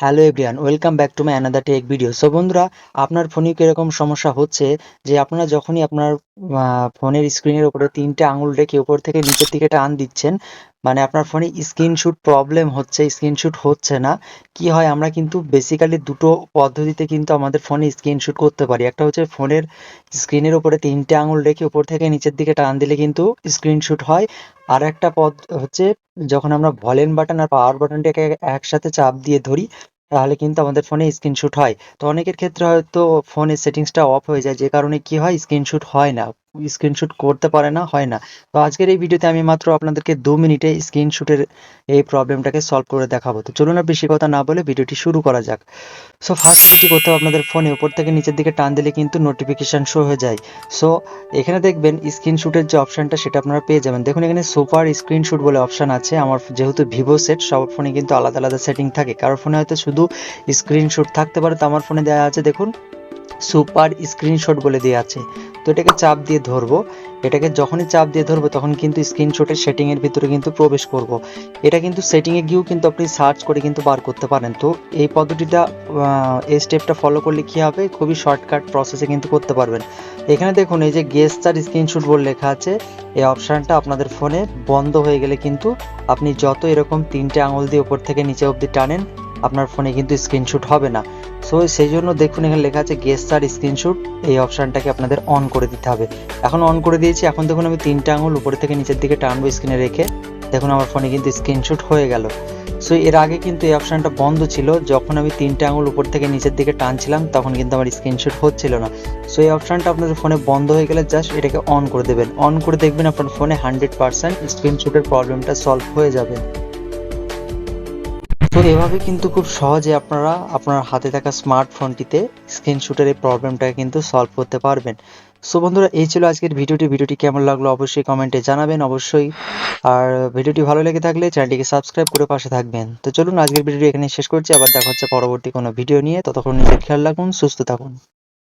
Hello everyone welcome back to my another tech video so বন্ধুরা, আপনার ফোনে কীরকম সমস্যা হচ্ছে যে আপনারা যখনই আপনার ফোনের স্ক্রিনের উপরে তিনটে আঙুল রেখে উপর থেকে নিচের দিকে টান দিচ্ছেন মানে আপনার ফোনে স্ক্রিনশুট প্রবলেম হচ্ছে স্ক্রিনশুট হচ্ছে না, কি হয় আমরা কিন্তু বেসিক্যালি দুটো পদ্ধতিতে কিন্তু আমাদের ফোনে স্ক্রিনশুট করতে পারি। একটা হচ্ছে ফোনের স্ক্রিনের উপরে তিনটে আঙুল রেখে উপর থেকে নিচের দিকে টান দিলে কিন্তু স্ক্রিনশুট হয়। আর একটা পদ হচ্ছে, যখন আমরা ভলিউম বাটন আর পাওয়ার বাটনটাকে একসাথে চাপ দিয়ে ধরি তাহলে কিন্তু আমাদের ফোনে স্ক্রিনশুট হয়। তো অনেকের ক্ষেত্রে হয়তো ফোনের সেটিংসটা অফ হয়ে যায়, যে কারণে কি হয় স্ক্রিনশুট হয় না। স্ক্রিনশুট করতে পারে না, হয় না। তো আজকের এই ভিডিওতে আমি মাত্র আপনাদেরকে দু মিনিটে স্ক্রিনশুটের এই প্রবলেমটাকে সলভ করে দেখাবো। তো চলুন আর বেশি কথা না বলে ভিডিওটি শুরু করা যাক। সো ফার্স্ট কি করতে হবে আপনাদের ফোনে উপর থেকে নিচের দিকে টান দিলে কিন্তু নোটিফিকেশন শো হয়ে যায়। সো এখানে দেখবেন স্ক্রিনশুটের যে অপশনটা সেটা আপনারা পেয়ে যাবেন। দেখুন, এখানে সুপার স্ক্রিনশুট বলে অপশন আছে। আমার যেহেতু ভিভো সেট সব ফোনে কিন্তু আলাদা আলাদা সেটিং থাকে। কারোর ফোনে হয়তো শুধু স্ক্রিনশুট থাকতে পারে, তো আমার ফোনে দেওয়া আছে, দেখুন। সুপার স্ক্রিনশট বলে দেওয়া আছে। তো এটাকে চাপ দিয়ে ধরবো। এটাকে যখনই চাপ দিয়ে ধরবো, তখন কিন্তু স্ক্রিনশটের সেটিংয়ের ভিতরে কিন্তু প্রবেশ করব। এটা কিন্তু সেটিংয়ে গিয়েও কিন্তু আপনি সার্চ করে কিন্তু বার করতে পারেন। তো এই পদ্ধতিটা এই স্টেপটা ফলো করলে কী হবে? খুবই শর্টকাট প্রসেসে কিন্তু করতে পারবেন। এখানে দেখুন, এই যে গেস্টার স্ক্রিনশট বলে লেখা আছে, এই অপশানটা আপনাদের ফোনে বন্ধ হয়ে গেলে কিন্তু আপনি যত এরকম তিনটে আঙুল দিয়ে উপর থেকে নিচে অবধি টানেন আপনার ফোনে কিন্তু স্ক্রিনশট হবে না। সো সেই জন্য দেখুন, এখানে লেখা আছে গেস্টার স্ক্রিনশট এই অপশনটাকে আপনাদের অন করে দিতে হবে। এখন অন করে দিয়েছি। এখন দেখুন, আমি তিনটে আঙুল উপরে থেকে নিচের দিকে টানবো স্ক্রিনে রেখে দেখুন, আমার ফোনে কিন্তু স্ক্রিনশট হয়ে গেল। সো এর আগে কিন্তু এই অপশনটা বন্ধ ছিল। যখন আমি তিনটে আঙুল উপর থেকে নিচের দিকে টানছিলাম, তখন কিন্তু আমার স্ক্রিনশট হচ্ছিল না। সো এই অপশনটা আপনাদের ফোনে বন্ধ হয়ে গেলে জাস্ট এটাকে অন করে দেবেন। অন করে দেখবেন আপনার ফোনে হান্ড্রেড পার্সেন্ট স্ক্রিনশটের প্রবলেমটা সলভ হয়ে যাবে। তো এভাবে কিন্তু খুব সহজে আপনারা আপনার হাতে থাকা স্মার্টফোনটিতে স্ক্রিনশুটের এই প্রবলেমটাকে কিন্তু সলভ করতে পারবেন। সো বন্ধুরা, এই ছিল আজকের ভিডিওটি। ভিডিওটি কেমন লাগল অবশ্যই কমেন্টে জানাবেন অবশ্যই। আর ভিডিওটি ভালো লেগে থাকলে চ্যানেলটিকে সাবস্ক্রাইব করে পাশে থাকবেন। তো চলুন, আজকের ভিডিওটি এখানে শেষ করছি। আবার দেখা হচ্ছে পরবর্তী কোনো ভিডিও নিয়ে। ততক্ষণ নিজের খেয়াল রাখুন, সুস্থ থাকুন।